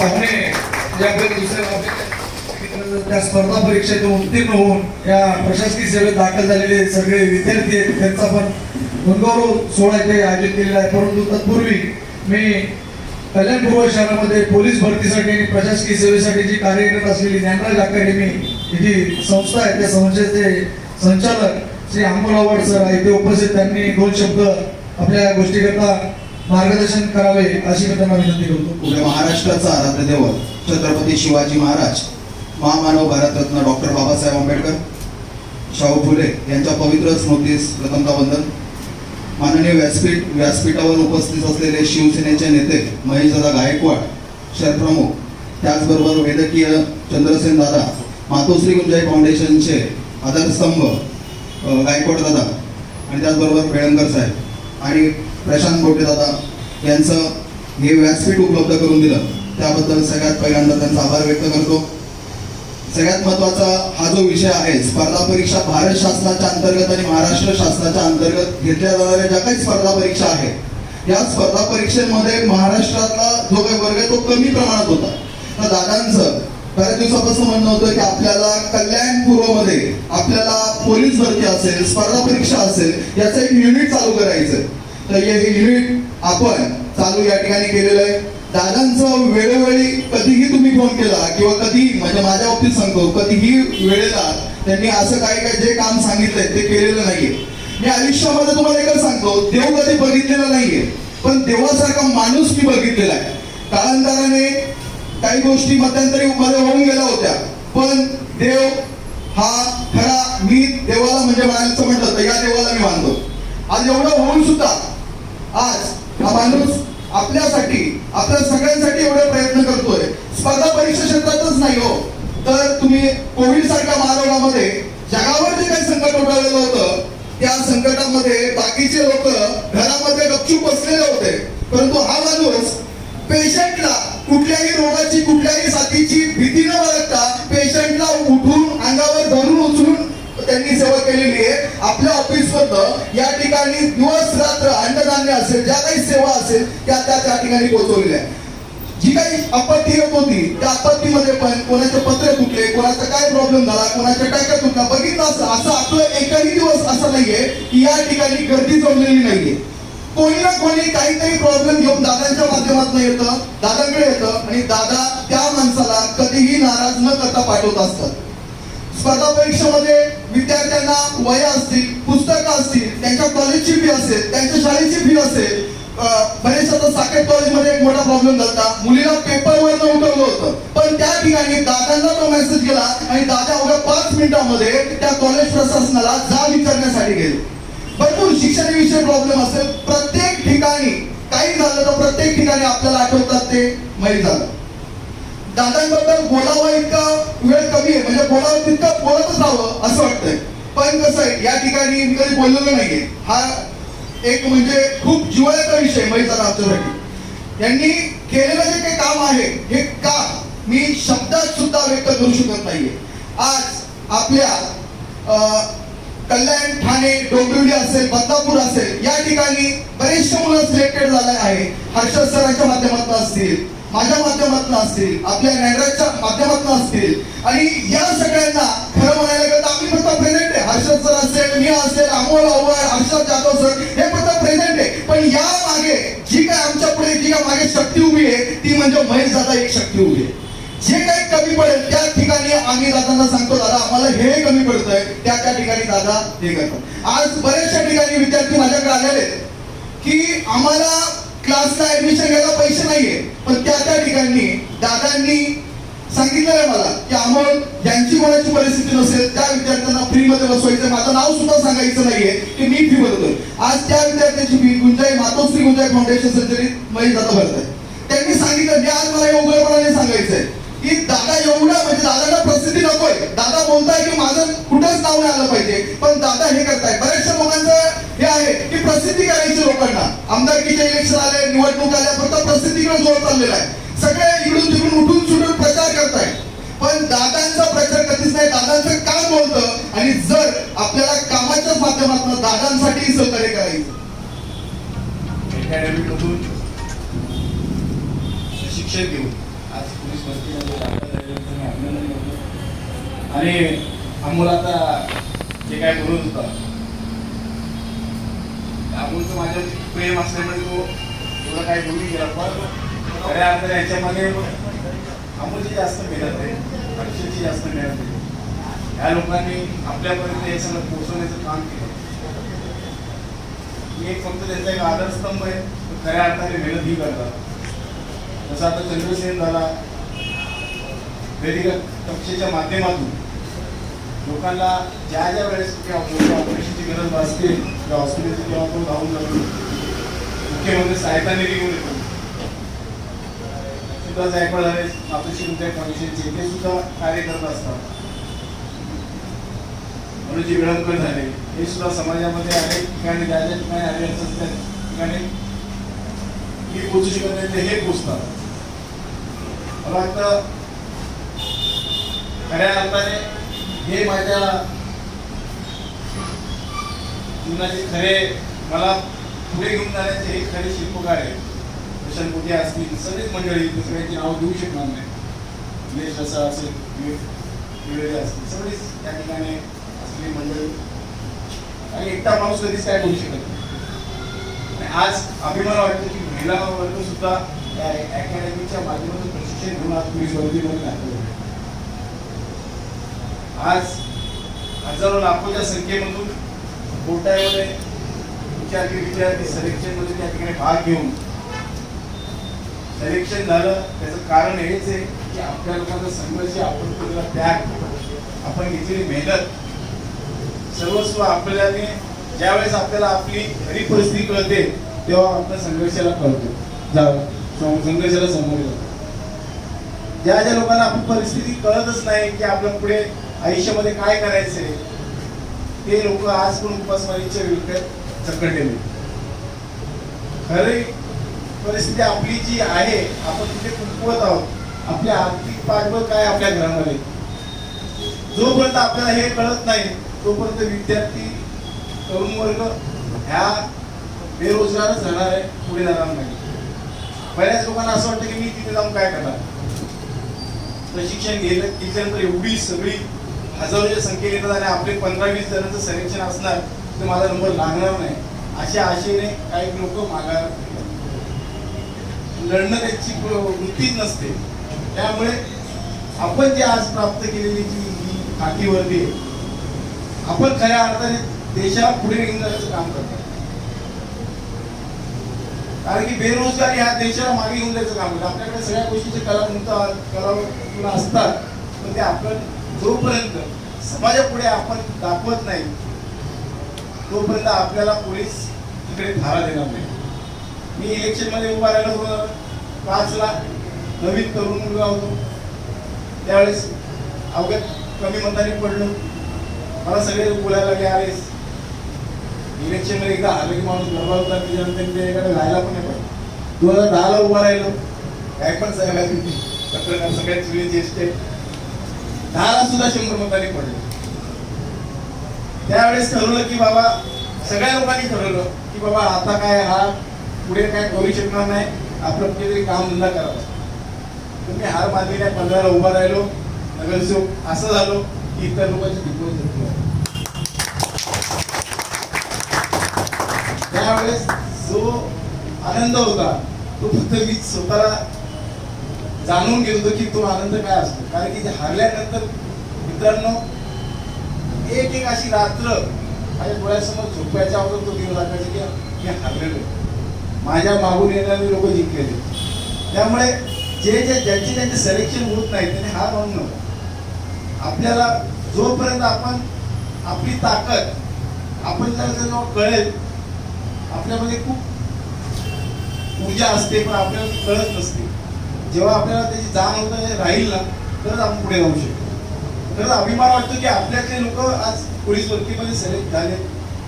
दुसऱ्या त्या स्पर्धा परीक्षेतून उत्तीर्ण होऊन या प्रशासकीय सेवेत दाखल झालेले सगळे विद्यार्थी आहेत. त्यांचा पण गुणगौरव सोहळा इथे आयोजित केलेला आहे. परंतु तत्पूर्वी मी कल्याणपूर्व शहरामध्ये पोलीस भरतीसाठी आणि प्रशासकीय सेवेसाठी जी कार्यरत असलेली ज्ञानराज अकॅडमी ही जी संस्था आहे. त्या संस्थेचे संचालक श्री अमोल सर इथे उपस्थित त्यांनी दोन शब्द आपल्या गोष्टीकरता मार्गदर्शन करावे अशी मी त्यांना विनंती करतो. पुढे महाराष्ट्राचा आराध्य दैवत छत्रपती शिवाजी महाराज महामानव भारतरत्न डॉक्टर बाबासाहेब आंबेडकर शाहू फुले यांच्या पवित्र स्मृतीस प्रथमता वंदन. माननीय व्यासपीठ व्यासपीठावर उपस्थित असलेले शिवसेनेचे नेते महेशदादा गायकवाड शहरप्रमुख त्याचबरोबर वैद्यकीय चंद्रसेन दादा मातोश्री गुंजाई फाउंडेशनचे आधारस्तंभ गायकवाड दादा आणि त्याचबरोबर बेळंकर साहेब. आणि प्रशांत गोटे दादा यांचं हे व्यासपीठ उपलब्ध करून दिलं त्याबद्दल सगळ्यात पहिल्यांदा त्यांचा आभार व्यक्त करतो. सगळ्यात महत्त्वाचा हा जो विषय आहे स्पर्धा परीक्षा भारत शासनाच्या अंतर्गत आणि महाराष्ट्र शासनाच्या अंतर्गत घेतल्या जाणाऱ्या ज्या काही स्पर्धा परीक्षा आहेत या स्पर्धा परीक्षेमध्ये महाराष्ट्रातला जो काही वर्ग आहे तो कमी प्रमाणात होता. तर दादांचं बऱ्याच दिवसापासून म्हणणं होतं की आपल्याला कल्याण पूर्वमध्ये आपल्याला पोलीस भरती असेल स्पर्धा परीक्षा असेल याचं एक युनिट चालू करायचं. तर हे युनिट आपण चालू या ठिकाणी केलेलं आहे. दादांचं वेळोवेळी कधीही तुम्ही फोन केला किंवा कधी म्हणजे माझ्या बाबतीत सांगतो कधीही वेळेला त्यांनी असं काही काही जे काम सांगितलंय ते केलेलं नाहीये. मी आयुष्यामध्ये तुम्हाला एकच सांगतो देव कधी बघितलेला नाहीये. पण देवासारखा माणूस मी बघितलेला आहे. कालांतराने काही गोष्टी मध्यंतरी मध्ये होऊन गेल्या होत्या. पण देव हा खरा मी देवाला म्हणजे म्हणायचं म्हटलं तर या देवाला मी मानतो आज एवढं होऊन सुद्धा आज हा माणूस आपल्यासाठी आपल्या सगळ्यांसाठी एवढे प्रयत्न करतोय. स्पर्धा परीक्षा क्षेत्रातच नाही हो. तर तुम्ही कोविड सारख्या महारोगामध्ये जगावर जे काही संकट उठवलेलं होतं त्या संकटामध्ये बाकीचे लोक घरामध्ये गपचूप बसलेले होते. परंतु हा माणूस ऑफिस मधनं या ठिकाणी दिवस रात्र अन्नधान्य असेल ज्या काही सेवा असेल त्या त्या त्या ठिकाणी पोहोचवलेल्या आहे जी काही आपत्ती येत होती त्या आपत्तीमध्ये पण कोणाचे पत्र तुटले कोणाचा काय प्रॉब्लेम झाला कोणाच्या टाक्या तुटला बघितलं असं असं आपलं एकही दिवस असं नाहीये की या ठिकाणी गर्दी जमलेली नाहीये. कोणी ना कोणी काहीतरी प्रॉब्लेम घेऊन दादांच्या माध्यमातून येतं दादांकडे येतं आणि दादा त्या माणसाला कधीही नाराज न करता पाठवत असतात. स्पर्धा परीक्षेमध्ये विद्यार्थ्यांना वया असतील पुस्तकं असतील त्यांच्या कॉलेजची फी असेल त्यांच्या शाळेची फी असेल बरेच आता साकेत कॉलेजमध्ये एक मोठा प्रॉब्लेम झाला. मुलीला पेपरवर न उठवलं होतं. पण त्या ठिकाणी दादांना तो मेसेज गेला आणि दादा अवघ्या पाच मिनिटामध्ये त्या कॉलेज प्रशासनाला जा विचारण्यासाठी गेले. भरपूर शिक्षणाविषयी प्रॉब्लेम असेल. प्रत्येक ठिकाणी काही झालं तर प्रत्येक ठिकाणी आपल्याला आठवतात ते. माहीत झालं. दादांबद्दल बोलावं इतका वेळ कमी आहे. म्हणजे बोलावं तितकं बोलतच राहावं असं वाटतंय. पण कसं आहे या ठिकाणी मी कधी बोललेलो नाहीये. हा एक म्हणजे खूप जिवाळ्याचा विषय माहीत आमच्यासाठी यांनी केलेलं जे काही काम आहे हे काम मी शब्दात सुद्धा व्यक्त करू शकत नाहीये. आज आपल्या कल्याण ठाणे डोंबिवली असेल बदलापूर असेल या ठिकाणी बरेचसे मुलं सिलेक्टेड झाले आहे. हर्षद सरांच्या माध्यमातून असतील माझ्या माध्यमातून असतील आपल्या नॅडरच्या माध्यमातून असतील. आणि या सगळ्यांना खरं म्हणायला गेलं तर आम्ही फक्त प्रेझेंट आहे. हर्षद सर असेल मी असेल अमोल अव्वळ हर्षद जाधव सर हे फक्त प्रेझेंट आहे. पण या मागे जी काय आमच्या पुढे जी काय मागे शक्ती उभी आहे ती म्हणजे महेश दादा एक शक्ती उभी आहे. जे काही कमी पडेल त्या ठिकाणी आम्ही दादांना सांगतो दादा आम्हाला हे कमी पडतंय त्या त्या ठिकाणी दादा हे करतात. आज बऱ्याचशा ठिकाणी विद्यार्थी माझ्याकडे आलेले की आम्हाला क्लासला ऍडमिशन घ्यायला पैसे नाहीये. पण त्या त्या ठिकाणी दादांनी सांगितलेलं आहे मला की अमोल ज्यांची कोणाची परिस्थिती नसेल त्या विद्यार्थ्यांना फ्री मध्ये बसवायचं माझं नाव सुद्धा सांगायचं नाहीये की मी फी भरतोय आज त्या विद्यार्थ्याची फी गुंजाई मातोश्री गुंजाई फाउंडेशन संचलित महेश दादा भरत आहे त्यांनी सांगितलं मी आज मला हे उघडपणाने सांगायचंय की दादा एवढं म्हणजे दादाला प्रसिद्धी नकोय. दादा बोलताय की माझं कुठंच नाव नाही आलं पाहिजे. पण दादा हे करताय. बऱ्याचशा लोकांचं की प्रसिद्धी करायची लोकांना. आमदारकीचे इलेक्शन आले निवडणूक आल्या फक्त प्रसिद्धीकडे जोर चाललेला आहे. सगळे इकडून तिकडून उठून सुटून प्रचार करताय. पण दादांचा प्रचार कधीच नाही. दादांचं काम बोलतं आणि जर आपल्याला कामाच्याच माध्यमातून दादांसाठी सहकार्य करायचं. अकॅडमीमधून शिक्षण घेऊन. आज पोलीस भरतीमध्ये आणि अमोल आता जे काय बोलत होता अमोलचं माझ्या प्रेम असल्यामुळे तो तुला काय बोलून गेला पण खऱ्या अर्थाने याच्यामध्ये अमोलची जास्त मेहनत आहे अक्षरची जास्त मेहनत आहे. ह्या लोकांनी आपल्यापर्यंत हे सगळं पोहोचवण्याचं काम केलं. ही एक फक्त त्यांचा एक आधारस्तंभ आहे तो खऱ्या अर्थाने मेहनत ही करतात जसं आता चंद्रसेन झाला वेदिका कक्षेच्या माध्यमातून लोकांना ज्या ज्या वेळेस ऑपरेशनची गरज भासते त्या हॉस्पिटलची किंवा तो धावून जातो मुख्यमंत्री सहायता निधी घेऊन येतो. सुद्धा जायकवाड झाले मातोश्री उद्या फाउंडेशनचे ते सुद्धा कार्य करत असतात. म्हणून जे विळंबकर झाले हे सुद्धा समाजामध्ये अनेक ठिकाणी ज्या ज्या ठिकाणी आले असतात त्या ठिकाणी ही पोचू शकत नाही ते हे पोचतात. मला वाटतं खऱ्या अर्थाने हे माझ्या जीवनाचे खरे मला पुढे घेऊन जाण्याचे हे खरे शिल्पकार आहेत. प्रशांत मोठे असतील सगळीच मंडळी दुसऱ्यांची सगळ्यांची नाव देऊ शकणार नाही. दिनेश रसा असेल असतील सगळीच त्या ठिकाणी असलेली मंडळी. आणि एकटा माणूस कधीच काय करू शकत नाही. आज अभिमान वाटतो की महिला वर्ग सुद्धा त्या अकॅडमीच्या माध्यमातून प्रशिक्षण घेऊन आज पोलीस भरतीमध्ये दाखल आज हजारो लाखोच्या संख्येमधून कोटामध्ये विद्यार्थी विद्यार्थी सलेक्शनमध्ये त्या ठिकाणी भाग घेऊन सलेक्शन झालं. त्याचं कारण हेच आहे की आपल्या लोकांचा संघर्ष आपण केलेला त्याग आपण घेतलेली मेहनत सर्वस्व आपल्याने ज्यावेळेस आपल्याला आपली खरी परिस्थिती कळते तेव्हा आपण संघर्षाला कळतो. जा- संघर्षाला समोर जातो ज्या ज्या लोकांना आपली परिस्थिती कळतच नाही की आपल्या पुढे आयुष्यामध्ये काय करायचंय? ते लोक आज पण उपासमारीच्या विरुद्ध चकडलेले खरी परिस्थिती आपली जी आहे आपण तिथे कुंपवत आहोत. आपल्या आर्थिक पाठबळ काय आपल्या घरामध्ये? जोपर्यंत आपल्याला हे कळत नाही तोपर्यंत विद्यार्थी तरुण वर्ग ह्या बेरोजगारच राहणार आहे पुढे जाणार नाही. बऱ्याच लोकांना असं वाटतं की मी तिथे जाऊन काय करणार? प्रशिक्षण घेतलं तिच्यानंतर एवढी सगळी हजारोच्या संख्येने येतात आणि आपले पंधरा वीस जणांचं सिलेक्शन असणार तर माझा नंबर लागणार नाही. अशा आशेने काही लोक मागायला लढणं त्यांची वृत्तीच नसते. त्यामुळे आपण जे आज प्राप्त केलेली जी ही खाकीवरती आपण खऱ्या अर्थाने देशाला पुढे घेऊन जाण्याचं काम करतो. कारण की बेरोजगारी ह्या देशाला मागे घेऊन जायचं काम करतो आपल्याकडे सगळ्या गोष्टीचे कला कला असतात पण ते आपण जोपर्यंत समाजापुढे आपण दाखवत नाही तोपर्यंत आपल्याला पोलीस तिकडे धारा देणार नाही. मी इलेक्शनमध्ये उभा राहिलो होतो पाच पाचला नवीन तरुण मुलगा होतो. त्यावेळेस अवघ्या कमी मताने पडलो. मला सगळे बोलायला लागले अरे इलेक्शनमध्ये एकदा हरलं की माणूस गरबा होता त्याच्यानंतर त्याच्याकडे राहायला पण नाही पाहिजे. दोन हजार दहाला उभा राहिलो. काय पण सगळ्या पत्रकार सगळ्यात जुने ज्येष्ठ दहाला सुद्धा शंभर मतांनी पडले. त्यावेळेस ठरवलं की बाबा सगळ्या लोकांनी ठरवलं की बाबा आता काय हा पुढे काय करू शकणार नाही आपलं कुठेतरी काम धंदा करावा. तुम्ही हार मानली नाही पंधराला उभा राहिलो नगरसेवक असं झालो की इतर लोकांची दिग्वज त्यावेळेस जो आनंद होता तो फक्त मी स्वतःला जाणून घेत की तो आनंद काय असतो? कारण की हरल्यानंतर मित्रांनो एक एक अशी रात्र माझ्या डोळ्यासमोर झोपायच्या अगोदर तो दिवस आकायचा की मी हरलेलो माझ्या मागून येणारे लोक जिंकलेले त्यामुळे जे जे ज्यांचे ज्यांचे सिलेक्शन होत नाही त्यांनी हार म्हणून नका. आपल्याला जोपर्यंत आपण आपली ताकद आपण जर जेव्हा कळेल आपल्यामध्ये खूप ऊर्जा असते पण आपल्याला कळत नसते. जेव्हा आपल्याला त्याची जाण होत राहील ना तरच आपण पुढे जाऊ शकतो. खरंच अभिमान वाटतो की आपल्यातले लोक आज पोलीस भरतीमध्ये सिलेक्ट झाले.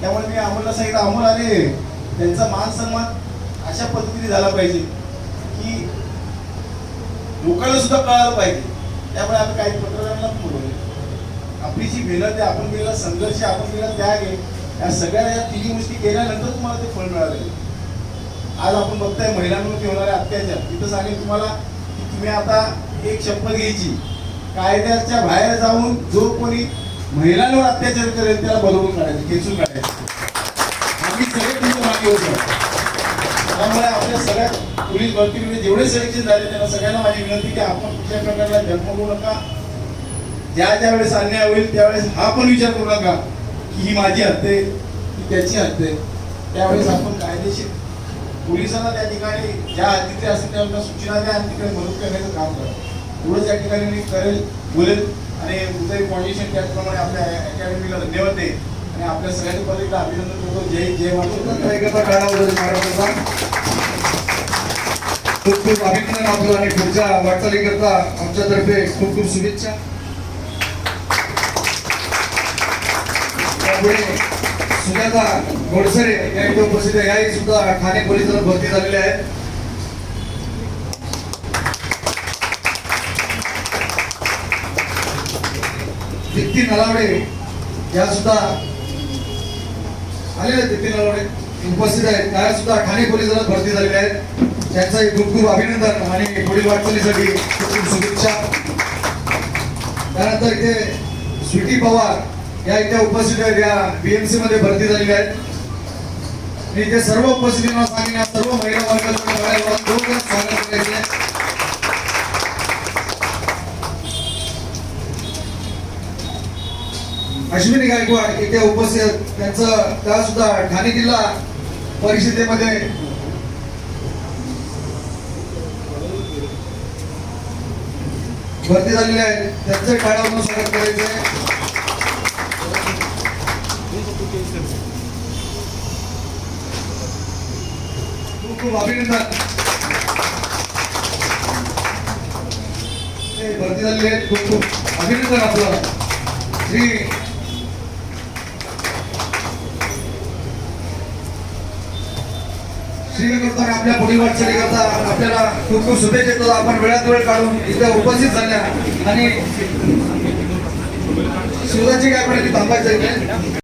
त्यामुळे मी अमोलला सांगितलं अमोल अरे त्यांचा मान सन्मान अशा पद्धतीने झाला पाहिजे की लोकांना सुद्धा कळायला पाहिजे. त्यामुळे आम्ही काही पत्रकारांना बोलवले. आपली जी मेहनत आहे आपण केलेला संघर्ष आपण केलेला त्याग आहे या सगळ्या या तिन्ही गोष्टी केल्यानंतर तुम्हाला ते फळ मिळाले. आज आपण बघताय महिलांवरती होणारे अत्याचार. तिथं सांगेल तुम्हाला तुम्ही आता एक शपथ घ्यायची. कायद्याच्या बाहेर जाऊन जो कोणी महिलांवर अत्याचार करेल त्याला बदलून काढायचं खेचून काढायचं. आम्ही सगळे तुमच्या मागे होतो त्यामुळे आपल्या सगळ्या पोलीस भरतीमध्ये जेवढे सिलेक्शन झाले त्यांना सगळ्यांना माझी विनंती की आपण कुठल्या प्रकारला जन्मवू नका. ज्या ज्या वेळेस अन्याय होईल त्यावेळेस हा पण विचार करू नका की ही माझी हत्या आहे त्याची हत्या आहे. त्यावेळेस आपण कायदेशीर पोलिसांना त्या ठिकाणी ज्या अतिथी असतील त्यांना सूचना द्या आणि तिकडे मदत करण्याचं काम करा. एवढंच त्या ठिकाणी मी करेल बोलेल आणि उदय फाउंडेशन त्याचप्रमाणे आपल्या अकॅडमीला धन्यवाद दे आणि आपल्या सगळ्यांच्या पद्धतीला अभिनंदन करतो. जय जय माता खूप खूप अभिनंदन आपलं आणि पुढच्या वाटचालीकरता आमच्यातर्फे खूप खूप शुभेच्छा. त्यापुढे सुजाता गोडसरे या इथे उपस्थित आहे. याही सुद्धा ठाणे पोलीस दलात भरती झालेल्या आहेत दीप्ती नलावडे या सुद्धा आलेल्या दित्ती दीप्ती नलावडे उपस्थित आहेत. त्या सुद्धा ठाणे पोलीस दलात भरती झालेल्या आहेत त्यांचंही खूप खूप अभिनंदन आणि पुढील वाटचालीसाठी खूप खूप शुभेच्छा. त्यानंतर इथे स्वीटी पवार या इथे उपस्थित आहेत या बीएमसी मध्ये भरती झालेल्या आहेत. मी इथे सर्व उपस्थितींना सांगेन या सर्व महिला वर्गाला स्वागत करायचे अश्विनी गायकवाड इथे उपस्थित त्यांचं त्या सुद्धा ठाणे जिल्हा परिषदेमध्ये. भरती झालेले आहेत त्यांचं टाळावून स्वागत करायचं खूप अभिनंदन. भरती झालेले आहेत. खूप खूप अभिनंदन आपलं श्री श्रीकृष्ण आपल्या पुढील वाटचाली करता आपल्याला खूप खूप शुभेच्छा देतो. आपण वेळात वेळ काढून इथे उपस्थित झाल्या. आणि शिवराची काय पण थांबायचं